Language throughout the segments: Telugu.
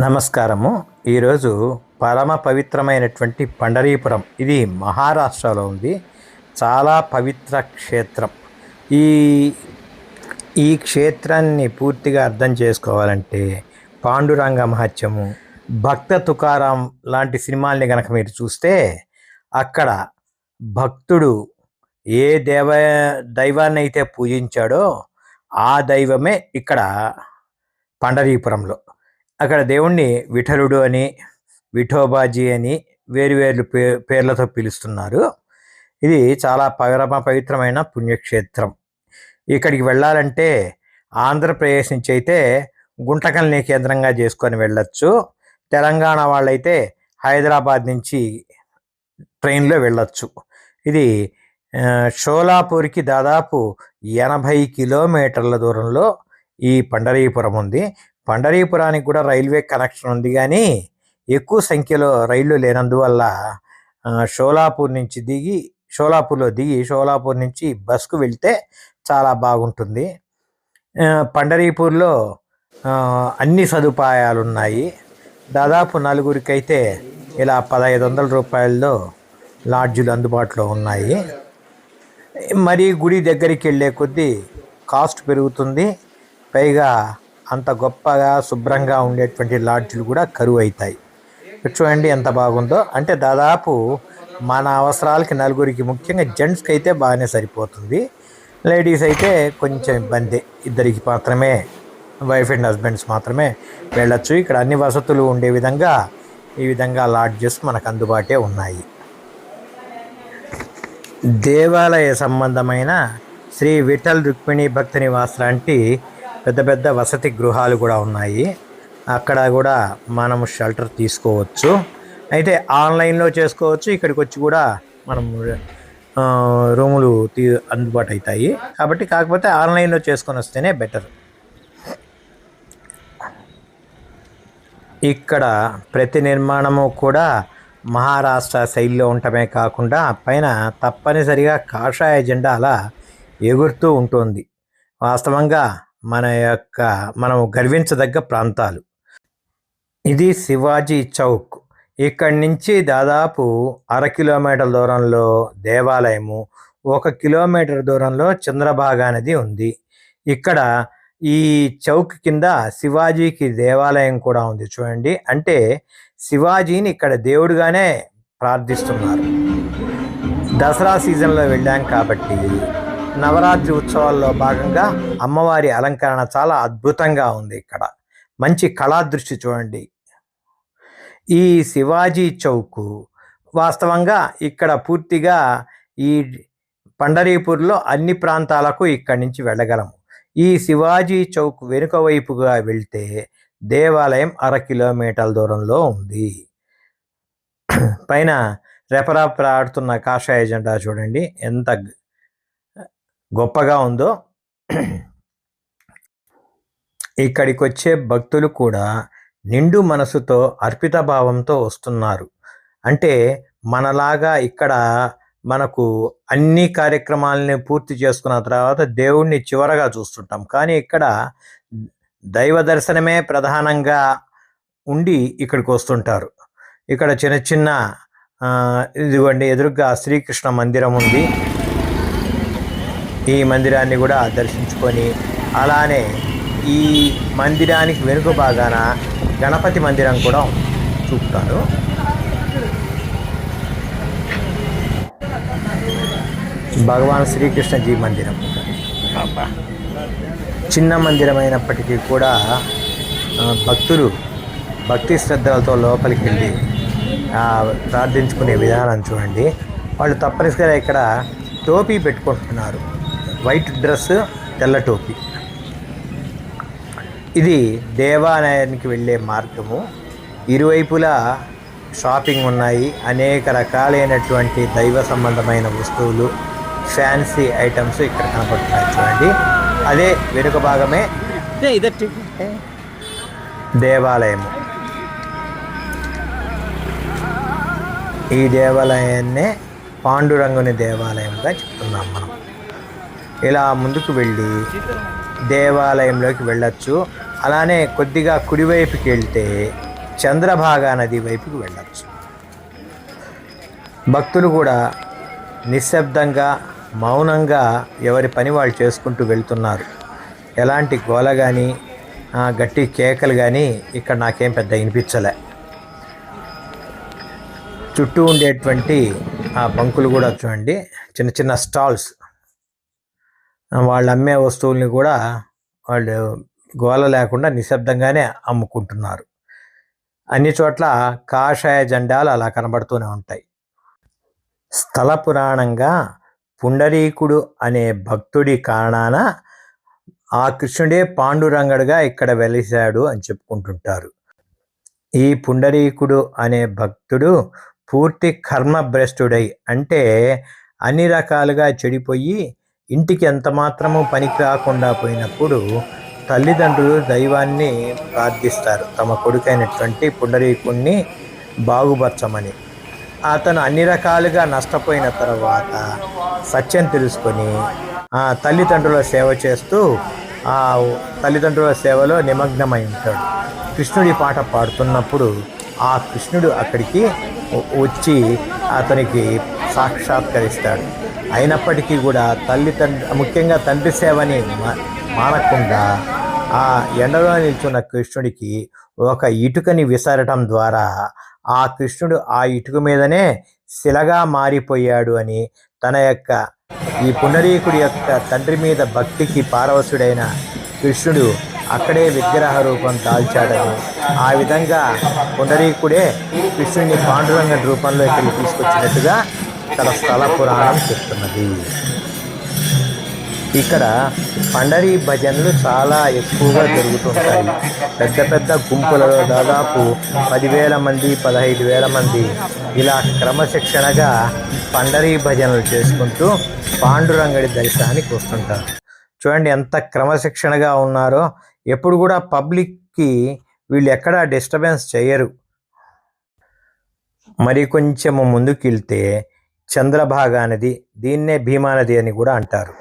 నమస్కారము. ఈరోజు పరమ పవిత్రమైనటువంటి పండరీపురం ఇది మహారాష్ట్రలో ఉంది. చాలా పవిత్ర క్షేత్రం. ఈ ఈ క్షేత్రాన్ని పూర్తిగా అర్థం చేసుకోవాలంటే పాండురంగ మహత్యము భక్త తుకారాం లాంటి సినిమాల్ని కనుక మీరు చూస్తే అక్కడ భక్తుడు ఏ దేవ దైవాన్ని అయితే పూజించాడో ఆ దైవమే ఇక్కడ పండరీపురంలో. అక్కడ దేవుణ్ణి విఠలుడు అని విఠోబాజీ అని వేరువేరు పే పేర్లతో పిలుస్తున్నారు. ఇది చాలా పరమ పవిత్రమైన పుణ్యక్షేత్రం. ఇక్కడికి వెళ్ళాలంటే ఆంధ్రప్రదేశ్ నుంచి అయితే గుంటకల్ని కేంద్రంగా చేసుకొని వెళ్ళొచ్చు. తెలంగాణ వాళ్ళైతే హైదరాబాద్ నుంచి ట్రైన్లో వెళ్ళొచ్చు. ఇది షోలాపూర్కి దాదాపు ఎనభై కిలోమీటర్ల దూరంలో ఈ పండరీపురం ఉంది. పండరీపురానికి కూడా రైల్వే కనెక్షన్ ఉంది కానీ ఎక్కువ సంఖ్యలో రైళ్ళు లేనందువల్ల షోలాపూర్ నుంచి దిగి షోలాపూర్లో దిగి షోలాపూర్ నుంచి బస్కు వెళ్తే చాలా బాగుంటుంది. పండరీపూర్లో అన్ని సదుపాయాలు ఉన్నాయి దాదాపు నలుగురికైతే ఇలా పదహైదు వందల రూపాయల్లో లాడ్జులు అందుబాటులో ఉన్నాయి. మరి గుడి దగ్గరికి వెళ్ళే కొద్దీ కాస్ట్ పెరుగుతుంది. పైగా అంత గొప్పగా శుభ్రంగా ఉండేటువంటి లాడ్జ్లు కూడా కరువు అవుతాయి చూడండి ఎంత బాగుందో. అంటే దాదాపు మన అవసరాలకి నలుగురికి ముఖ్యంగా జెంట్స్కి అయితే బాగానే సరిపోతుంది. లేడీస్ అయితే కొంచెం ఇబ్బంది. ఇద్దరికి మాత్రమే వైఫ్ అండ్ హస్బెండ్స్ మాత్రమే వెళ్ళొచ్చు. ఇక్కడ అన్ని వసతులు ఉండే విధంగా ఈ విధంగా లాడ్జెస్ మనకు అందుబాటే ఉన్నాయి. దేవాలయ సంబంధమైన శ్రీ విఠల్ రుక్మిణి భక్త నివాస్ లాంటి పెద్ద పెద్ద వసతి గృహాలు కూడా ఉన్నాయి. అక్కడ కూడా మనం షెల్టర్ తీసుకోవచ్చు. అయితే ఆన్లైన్లో చేసుకోవచ్చు. ఇక్కడికి వచ్చి కూడా మనం రూములు తీ అందుబాటు అవుతాయి కాబట్టి కాకపోతే ఆన్లైన్లో చేసుకొని వస్తేనే బెటర్. ఇక్కడ ప్రతి నిర్మాణము కూడా మహారాష్ట్ర శైలిలో ఉండటమే కాకుండా పైన తప్పనిసరిగా కాషాయ జెండా అలా ఎగురుతూ ఉంటుంది. వాస్తవంగా మన యొక్క మనం గర్వించదగ్గ ప్రాంతాలు. ఇది శివాజీ చౌక్. ఇక్కడి నుంచి దాదాపు అర కిలోమీటర్ దూరంలో దేవాలయము ఒక కిలోమీటర్ దూరంలో చంద్రభాగా నది ఉంది. ఇక్కడ ఈ చౌక్ కింద శివాజీకి దేవాలయం కూడా ఉంది చూడండి. అంటే శివాజీని ఇక్కడ దేవుడుగానే ప్రార్థిస్తున్నారు. దసరా సీజన్లో వెళ్ళాం కాబట్టి నవరాత్రి ఉత్సవాల్లో భాగంగా అమ్మవారి అలంకరణ చాలా అద్భుతంగా ఉంది ఇక్కడ. మంచి కళాదృష్టి చూడండి. ఈ శివాజీ చౌక్ వాస్తవంగా ఇక్కడ పూర్తిగా ఈ పండరీపూర్లో అన్ని ప్రాంతాలకు ఇక్కడి నుంచి వెళ్ళగలము. ఈ శివాజీ చౌక్ వెనుక వైపుగా వెళ్తే దేవాలయం అర కిలోమీటర్ల దూరంలో ఉంది. పైన రెపరాపరాడుతున్న కాషాయ జెండా చూడండి. ఎంత గొప్పగా ఉందో ఇక్కడికి వచ్చే భక్తులు కూడా నిండు మనసుతో అర్పిత భావంతో వస్తున్నారు. అంటే మనలాగా ఇక్కడ మనకు అన్ని కార్యక్రమాలని పూర్తి చేసుకున్న తర్వాత దేవుణ్ణి చివరగా చూస్తుంటాం. కానీ ఇక్కడ దైవ దర్శనమే ప్రధానంగా ఉండి ఇక్కడికి వస్తుంటారు. ఇక్కడ చిన్న చిన్న ఇదిగోండి ఎదురుగా శ్రీకృష్ణ మందిరం ఉంది. ఈ మందిరాన్ని కూడా దర్శించుకొని అలానే ఈ మందిరానికి వెనుక భాగాన గణపతి మందిరం కూడా. చూపుతారు. భగవాన్ శ్రీకృష్ణజీ మందిరం. చిన్న మందిరం అయినప్పటికీ కూడా భక్తులు భక్తి శ్రద్ధలతో లోపలికి వెళ్ళి ప్రార్థించుకునే విధానం చూడండి. వాళ్ళు తప్పనిసరిగా ఇక్కడ టోపీ పెట్టుకుంటున్నారు. వైట్ డ్రెస్ తెల్ల టోపీ. ఇది దేవాలయానికి వెళ్ళే మార్గము. ఇరువైపులా షాపింగ్ ఉన్నాయి. అనేక రకాలైనటువంటి దైవ సంబంధమైన వస్తువులు ఫ్యాన్సీ ఐటమ్స్ ఇక్కడ కనపడుతున్నాయి చూడండి. అదే వెనుక భాగమే దేవాలయము. ఈ దేవాలయాన్నే పాండురంగుని దేవాలయంగా చెప్తున్నాం మనం. ఇలా ముందుకు వెళ్ళి దేవాలయంలోకి వెళ్ళొచ్చు. అలానే కొద్దిగా కుడివైపుకి వెళ్తే చంద్రభాగా నది వైపుకి వెళ్ళచ్చు. భక్తులు కూడా నిశ్శబ్దంగా మౌనంగా ఎవరి పని వాళ్ళు చేసుకుంటూ వెళ్తున్నారు. ఎలాంటి గోల కానీ గట్టి కేకలు కానీ ఇక్కడ నాకేం పెద్ద వినిపించలే. చుట్టూ ఉండేటువంటి ఆ బంకులు కూడా చూడండి. చిన్న చిన్న స్టాల్స్. వాళ్ళు అమ్మే వస్తువుల్ని కూడా వాళ్ళు గోల లేకుండా నిశ్శబ్దంగానే అమ్ముకుంటున్నారు. అన్ని చోట్ల కాషాయ జెండాలు అలా కనబడుతూనే ఉంటాయి. స్థల పురాణంగా పుండరీకుడు అనే భక్తుడి కారణాన ఆ కృష్ణుడే పాండురంగడుగా ఇక్కడ వెలిశాడు అని చెప్పుకుంటుంటారు. ఈ పుండరీకుడు అనే భక్తుడు పూర్తి కర్మభ్రష్టుడై అంటే అన్ని రకాలుగా చెడిపోయి ఇంటికి ఎంత మాత్రము పనికి రాకుండా పోయినప్పుడు తల్లిదండ్రులు దైవాన్ని ప్రార్థిస్తారు. తమ కొడుకైనటువంటి పుండరీకుణ్ణి బాగుపరచమని. అతను అన్ని రకాలుగా నష్టపోయిన తర్వాత సత్యం తెలుసుకొని ఆ తల్లిదండ్రుల సేవ చేస్తూ ఆ తల్లిదండ్రుల సేవలో నిమగ్నమై ఉంటాడు. కృష్ణుడి పాట పాడుతున్నప్పుడు ఆ కృష్ణుడు అక్కడికి వచ్చి అతనికి సాక్షాత్కరిస్తాడు. అయినప్పటికీ కూడా తల్లి తండ్రి ముఖ్యంగా తండ్రి సేవని మానకుండా ఆ ఎండలో నిల్చున్న కృష్ణుడికి ఒక ఇటుకని విసరటం ద్వారా ఆ కృష్ణుడు ఆ ఇటుక మీదనే శిలగా మారిపోయాడు అని తన యొక్క ఈ పునరీకుడి యొక్క తండ్రి మీద భక్తికి పారవసుడైన కృష్ణుడు అక్కడే విగ్రహ రూపం దాల్చాడని ఆ విధంగా పునరీకుడే కృష్ణుడిని పాండురంగ రూపంలో ఇక్కడికి తీసుకొచ్చినట్టుగా ఇక్కడ స్థల పురాణం చెప్తున్నది. ఇక్కడ పండరీ భజనలు చాలా ఎక్కువగా జరుగుతుంటాయి. పెద్ద పెద్ద గుంపులలో దాదాపు పదివేల మంది పదహైదు వేల మంది ఇలా క్రమశిక్షణగా పండరీ భజనలు చేసుకుంటూ పాండురంగడి దర్శనానికి వస్తుంటారు చూడండి ఎంత క్రమశిక్షణగా ఉన్నారో. ఎప్పుడు కూడా పబ్లిక్కి వీళ్ళు ఎక్కడా డిస్టర్బెన్స్ చేయరు. మరి కొంచెము ముందుకు వెళ్తే చంద్రభాగా నది దీన్నే భీమా నది అని కూడా అంటారు.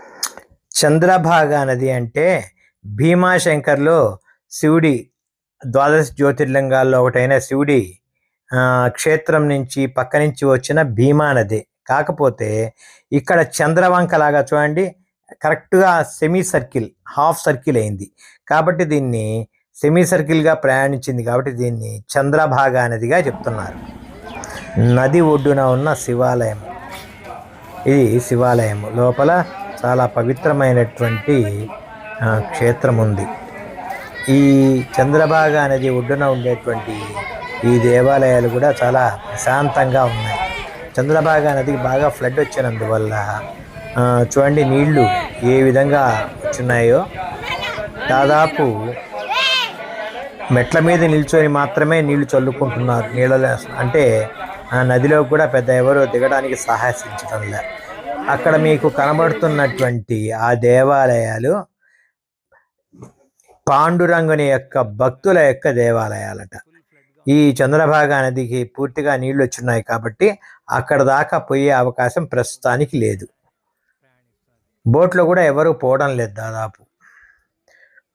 చంద్రభాగా నది అంటే భీమాశంకర్లో శివుడి ద్వాదశ జ్యోతిర్లింగాల్లో ఒకటైన శివుడి క్షేత్రం నుంచి పక్క నుంచి వచ్చిన భీమా నది కాకపోతే ఇక్కడ చంద్రవంక లాగా చూడండి కరెక్ట్గా సెమీ సర్కిల్ హాఫ్ సర్కిల్ అయింది. కాబట్టి దీన్ని సెమీ సర్కిల్గా ప్రయాణించింది కాబట్టి దీన్ని చంద్రభాగా నదిగా చెప్తున్నారు. నది ఒడ్డున ఉన్న శివాలయం. ఇది శివాలయము లోపల చాలా పవిత్రమైనటువంటి క్షేత్రం ఉంది ఈ చంద్రభాగ నది ఒడ్డున ఉండేటువంటి ఈ దేవాలయాలు కూడా చాలా ప్రశాంతంగా ఉన్నాయి. చంద్రభాగ నదికి బాగా ఫ్లడ్ వచ్చినందువల్ల చూడండి నీళ్ళు ఏ విధంగా వచ్చినాయో దాదాపు మెట్ల మీద నిల్చొని మాత్రమే నీళ్ళు చల్లుకుంటున్నారు నీళ్ళ అంటే ఆ నదిలో కూడా పెద్ద ఎవరు దిగడానికి సాహసించడం లే. అక్కడ మీకు కనబడుతున్నటువంటి ఆ దేవాలయాలు పాండురంగుని యొక్క భక్తుల యొక్క దేవాలయాలట. ఈ చంద్రభాగా నదికి పూర్తిగా నీళ్ళు వచ్చినాయి కాబట్టి అక్కడ దాకా పోయే అవకాశం ప్రస్తుతానికి లేదు. బోట్లో కూడా ఎవరు పోవడం లేదు దాదాపు.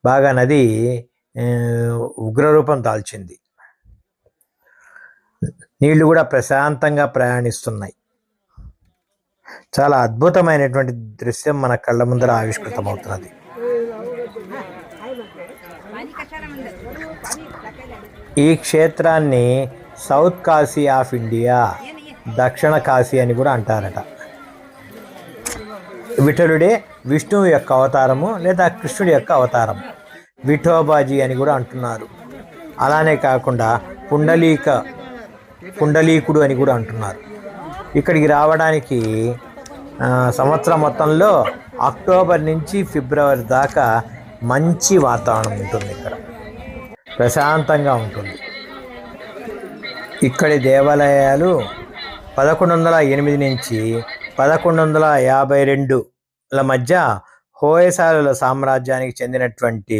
బాగా నది ఉగ్రరూపం దాల్చింది. నీళ్ళు కూడా ప్రశాంతంగా ప్రయాణిస్తున్నాయి. చాలా అద్భుతమైనటువంటి దృశ్యం మన కళ్ళ ముందర ఆవిష్కృతమవుతున్నది. ఈ క్షేత్రాన్ని సౌత్ కాశీ ఆఫ్ ఇండియా దక్షిణ కాశీ అని కూడా అంటారట. విఠలుడే విష్ణువు యొక్క అవతారము లేదా కృష్ణుడి యొక్క అవతారం విఠోబాజీ అని కూడా అంటున్నారు. అలానే కాకుండా పుండలీక కుండలీకుడు అని కూడా అంటున్నారు. ఇక్కడికి రావడానికి సంవత్సరం మొత్తంలో అక్టోబర్ నుంచి ఫిబ్రవరి దాకా మంచి వాతావరణం ఉంటుంది ఇక్కడ. ప్రశాంతంగా ఉంటుంది. ఇక్కడి దేవాలయాలు పదకొండు వందల ఎనిమిది నుంచి పదకొండు వందల యాభై రెండుల మధ్య హోయసాలుల సామ్రాజ్యానికి చెందినటువంటి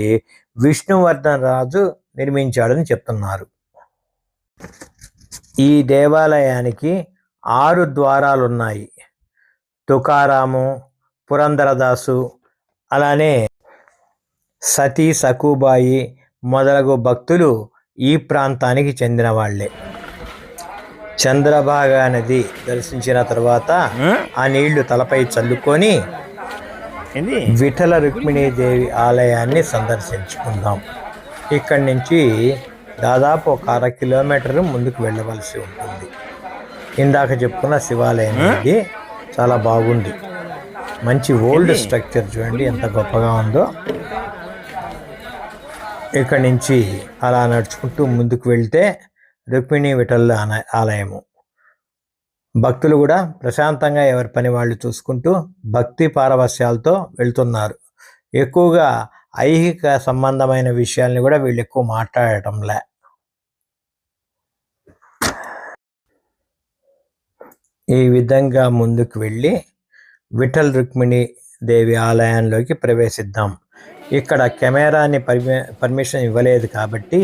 విష్ణువర్ధన్ రాజు నిర్మించాడని చెప్తున్నారు. ఈ దేవాలయానికి ఆరు ద్వారాలు ఉన్నాయి తుకారాము పురంధరదాసు అలానే సతీ సకుబాయి మొదలగు భక్తులు ఈ ప్రాంతానికి చెందిన వాళ్ళే చంద్రభాగా నది దర్శించిన తర్వాత ఆ? నీళ్ళు తలపై చల్లుకొని విఠల రుక్మిణీదేవి ఆలయాన్ని సందర్శించుకుందాం. ఇక్కడి నుంచి దాదాపు ఒక అర కిలోమీటర్ ముందుకు వెళ్ళవలసి ఉంటుంది. ఇందాక చెప్పుకున్న శివాలయం ఇది చాలా బాగుంది. మంచి ఓల్డ్ స్ట్రక్చర్ చూడండి ఎంత గొప్పగా ఉందో. ఇక్కడి నుంచి అలా నడుచుకుంటూ ముందుకు వెళ్తే రుక్మిణి విఠల ఆలయము. భక్తులు కూడా ప్రశాంతంగా ఎవరి పని వాళ్ళు చూసుకుంటూ భక్తి పారవస్యాలతో వెళ్తున్నారు. ఎక్కువగా ఐహిక సంబంధమైన విషయాల్ని కూడా వీళ్ళు ఎక్కువ మాట్లాడటంలే. ఈ విధంగా ముందుకు వెళ్ళి విఠల్ రుక్మిణి దేవి ఆలయంలోకి ప్రవేశిద్దాం. ఇక్కడ కెమెరాని పర్మి పర్మిషన్ ఇవ్వలేదు కాబట్టి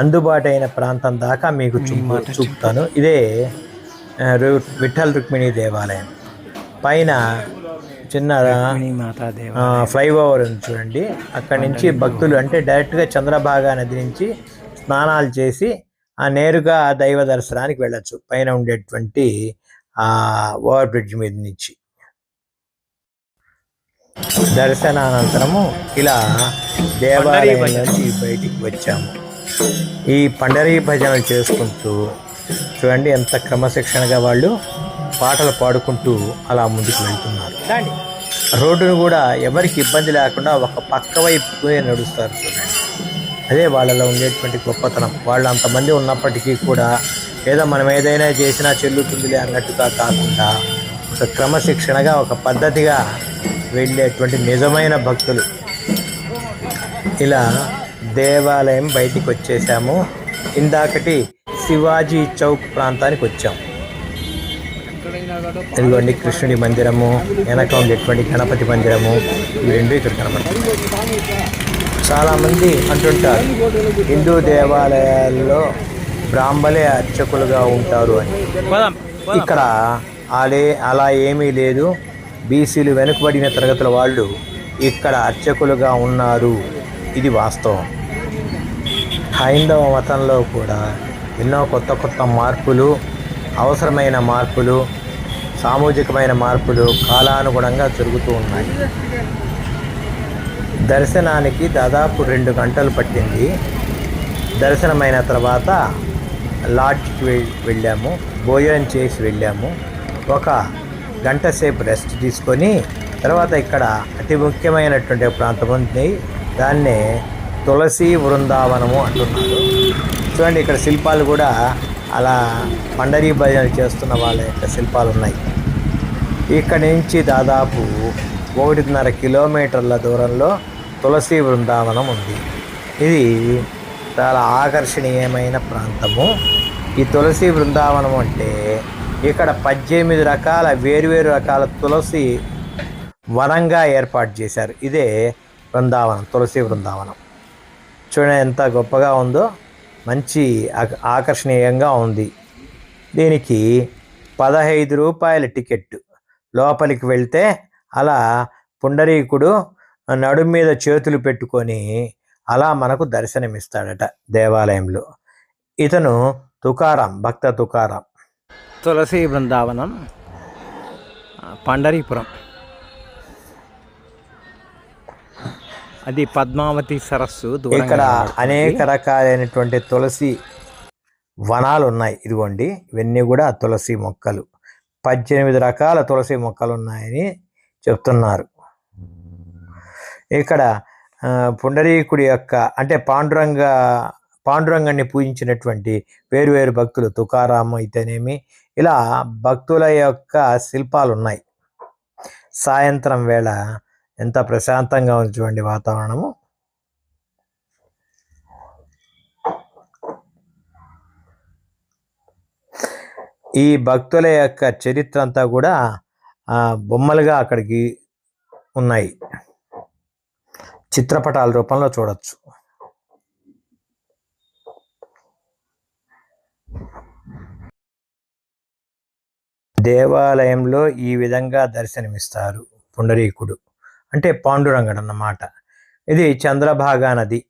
అందుబాటు అయిన ప్రాంతం దాకా మీకు చూపు చూపుతాను. ఇదే విఠల్ రుక్మిణి దేవాలయం. పైన చిన్న ఫ్లైఓవర్ ఉంది చూడండి. అక్కడి నుంచి భక్తులు అంటే డైరెక్ట్గా చంద్రభాగా నది నుంచి స్నానాలు చేసి ఆ నేరుగా దైవ దర్శనానికి వెళ్ళొచ్చు. పైన ఉండేటువంటి ఓవర్ బ్రిడ్జ్ మీద నుంచి. దర్శనానంతరము ఇలా దేవాలయం నుంచి బయటికి వచ్చాము. ఈ పండరీ భజనలు చేసుకుంటూ చూడండి ఎంత క్రమశిక్షణగా వాళ్ళు పాటలు పాడుకుంటూ అలా ముందుకు వెళ్తున్నారు. రోడ్డును కూడా ఎవరికి ఇబ్బంది లేకుండా ఒక పక్క వైపునే నడుస్తారు చూడండి. అదే వాళ్ళలో ఉండేటువంటి గొప్పతనం. వాళ్ళు అంతమంది ఉన్నప్పటికీ కూడా ఏదో మనం ఏదైనా చేసినా చెల్లుతుందిలే అన్నట్టుగా కాకుండా ఒక క్రమశిక్షణగా ఒక పద్ధతిగా వెళ్ళేటువంటి నిజమైన భక్తులు. ఇలా దేవాలయం బయటికి వచ్చేసాము. ఇందాకటి శివాజీ చౌక్ ప్రాంతానికి వచ్చాం. ఇదిగోండి కృష్ణుడి మందిరము వెనక ఉండేటువంటి గణపతి మందిరము ఇవి రెండు ఇక్కడ కనపడుతుంది చాలామంది అంటుంటారు హిందూ దేవాలయాల్లో బ్రాహ్మలే అర్చకులుగా ఉంటారు అని. ఇక్కడ అలే అలా ఏమీ లేదు. బీసీలు వెనుకబడిన తరగతుల వాళ్ళు ఇక్కడ అర్చకులుగా ఉన్నారు. ఇది వాస్తవం. హైందవ మతంలో కూడా ఎన్నో కొత్త కొత్త మార్పులు అవసరమైన మార్పులు సామాజికమైన మార్పులు కాలానుగుణంగా జరుగుతూ ఉన్నాయి. దర్శనానికి దాదాపు రెండు గంటలు పట్టింది. దర్శనమైన తర్వాత లాడ్జ్కి వెళ్ళాము భోజనం చేసి వెళ్ళాము. ఒక గంట సేపు రెస్ట్ తీసుకొని తర్వాత ఇక్కడ అతి ముఖ్యమైనటువంటి ప్రాంతం ఉంది. దాన్నే తులసి బృందావనము అంటున్నారు. చూడండి ఇక్కడ శిల్పాలు కూడా అలా పండరీ భజన చేస్తున్న వాళ్ళ యొక్క శిల్పాలు ఉన్నాయి ఇక్కడి నుంచి దాదాపు ఒకటిన్నర కిలోమీటర్ల దూరంలో తులసి బృందావనం ఉంది. ఇది చాలా ఆకర్షణీయమైన ప్రాంతము. ఈ తులసి బృందావనం అంటే ఇక్కడ పద్దెనిమిది రకాల వేరువేరు రకాల తులసి వనంగా ఏర్పాటు చేశారు. ఇదే బృందావనం తులసి బృందావనం. చూడండి ఎంత గొప్పగా ఉందో మంచి ఆక- ఆకర్షణీయంగా ఉంది. దీనికి పదహైదు రూపాయల టికెట్ లోపలికి వెళ్తే అలా పుండరీకుడు నడుమీద చేతులు పెట్టుకొని అలా మనకు దర్శనమిస్తాడట దేవాలయంలో. ఇతను తుకారాం భక్త తుకారాం. తులసి బృందావనం పండరీపురం. అది పద్మావతి సరస్సు ఇక్కడ. అనేక రకాలైనటువంటి తులసి వనాలు ఉన్నాయి ఇదిగోండి ఇవన్నీ కూడా తులసి మొక్కలు. పద్దెనిమిది రకాల తులసి మొక్కలు ఉన్నాయని చెప్తున్నారు. ఇక్కడ పుండరీకుడి యొక్క అంటే పాండురంగ పాండురంగాన్ని పూజించినటువంటి వేరువేరు భక్తులు తుకారాం అయితేనేమి ఇలా భక్తుల యొక్క శిల్పాలు ఉన్నాయి సాయంత్రం వేళ ఎంత ప్రశాంతంగా ఉంది చూడండి వాతావరణము. ఈ భక్తుల యొక్క చరిత్ర అంతా కూడా బొమ్మలుగా అక్కడికి ఉన్నాయి. చిత్రపటాల రూపంలో చూడొచ్చు. దేవాలయంలో ఈ విధంగా దర్శనమిస్తారు పుండరీకుడు. అంటే పాండురంగడు అన్నమాట. ఇది చంద్రభాగా నది.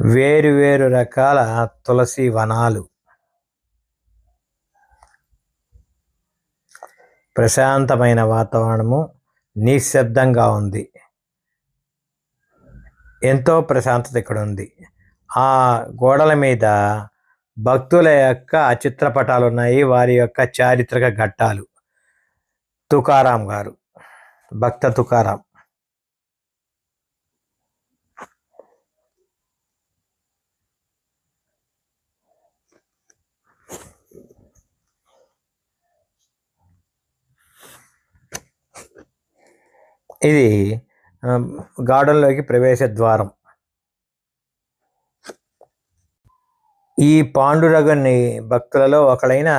వేరు వేరు రకాల తులసి వనాలు. ప్రశాంతమైన వాతావరణము. నిశ్శబ్దంగా ఉంది. ఎంతో ప్రశాంతత ఇక్కడ ఉంది. ఆ గోడల మీద భక్తుల యొక్క చిత్రపటాలు ఉన్నాయి వారి యొక్క చారిత్రక ఘట్టాలు. తుకారాం గారు. భక్త తుకారాం. ఇది గార్డెన్లోకి ప్రవేశ ద్వారం. ఈ పాండురగని భక్తులలో ఒకడైన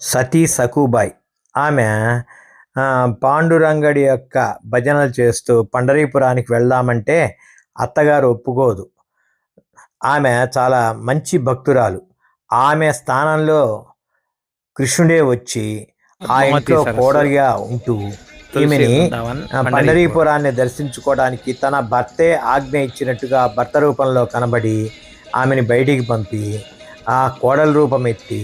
సతీ సకుబాయ్ ఆమె పాండురంగడి యొక్క భజనలు చేస్తూ పండరీపురానికి వెళ్దామంటే అత్తగారు ఒప్పుకోదు. ఆమె చాలా మంచి భక్తురాలు. ఆమె స్థానంలో కృష్ణుడే వచ్చి ఆ ఇంట్లో. కోడలిగా ఉంటూ ఈమెని. పండరీపురాన్ని దర్శించుకోవడానికి తన భర్తే ఆజ్ఞ ఇచ్చినట్టుగా భర్త రూపంలో కనబడి ఆమెని బయటికి పంపి ఆ కోడల రూపం ఎత్తి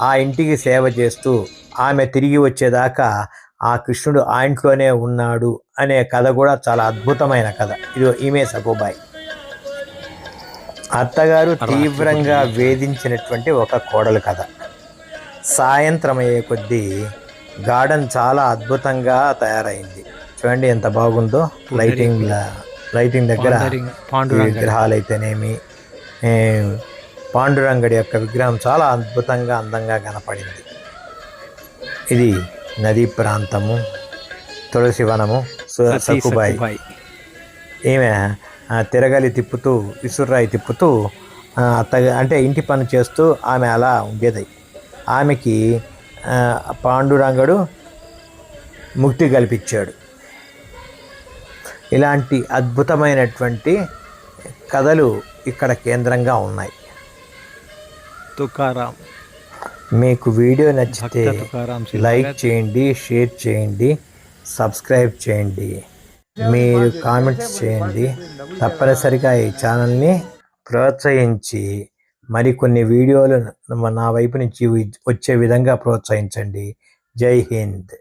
ఆ ఇంటికి సేవ చేస్తూ ఆమె తిరిగి వచ్చేదాకా ఆ కృష్ణుడు ఆ ఇంట్లోనే ఉన్నాడు అనే కథ కూడా చాలా అద్భుతమైన కథ. ఇది ఈమె సకుబాయ్ అత్తగారు తీవ్రంగా వేధించినటువంటి ఒక కోడలు కథ. సాయంత్రం అయ్యే కొద్దీ గార్డెన్ చాలా అద్భుతంగా తయారైంది. చూడండి ఎంత బాగుందో. లైటింగ్ లైటింగ్ దగ్గర విగ్రహాలు అయితేనేమి పాండురంగడి యొక్క విగ్రహం చాలా అద్భుతంగా అందంగా కనపడింది. ఇది నదీ ప్రాంతము తులసి వనము సకుబాయి. ఈమె తిరగలి తిప్పుతూ విసుర్రాయి తిప్పుతూ ఆ, అత్తగ అంటే ఇంటి పని చేస్తూ ఆమె అలా ఉండేది. ఆమెకి పాండురంగడు ముక్తి కల్పించాడు. ఇలాంటి అద్భుతమైనటువంటి కథలు ఇక్కడ కేంద్రంగా ఉన్నాయి. తుకారాం. మీకు వీడియో నచ్చితే లైక్ చేయండి షేర్ చేయండి సబ్స్క్రైబ్ చేయండి. మీరు కామెంట్స్ చేయండి. తప్పనిసరిగా ఈ ఛానల్ని ప్రోత్సహించి మరికొన్ని వీడియోలు నా వైపు నుంచి వచ్చే విధంగా ప్రోత్సహించండి. జై హింద్.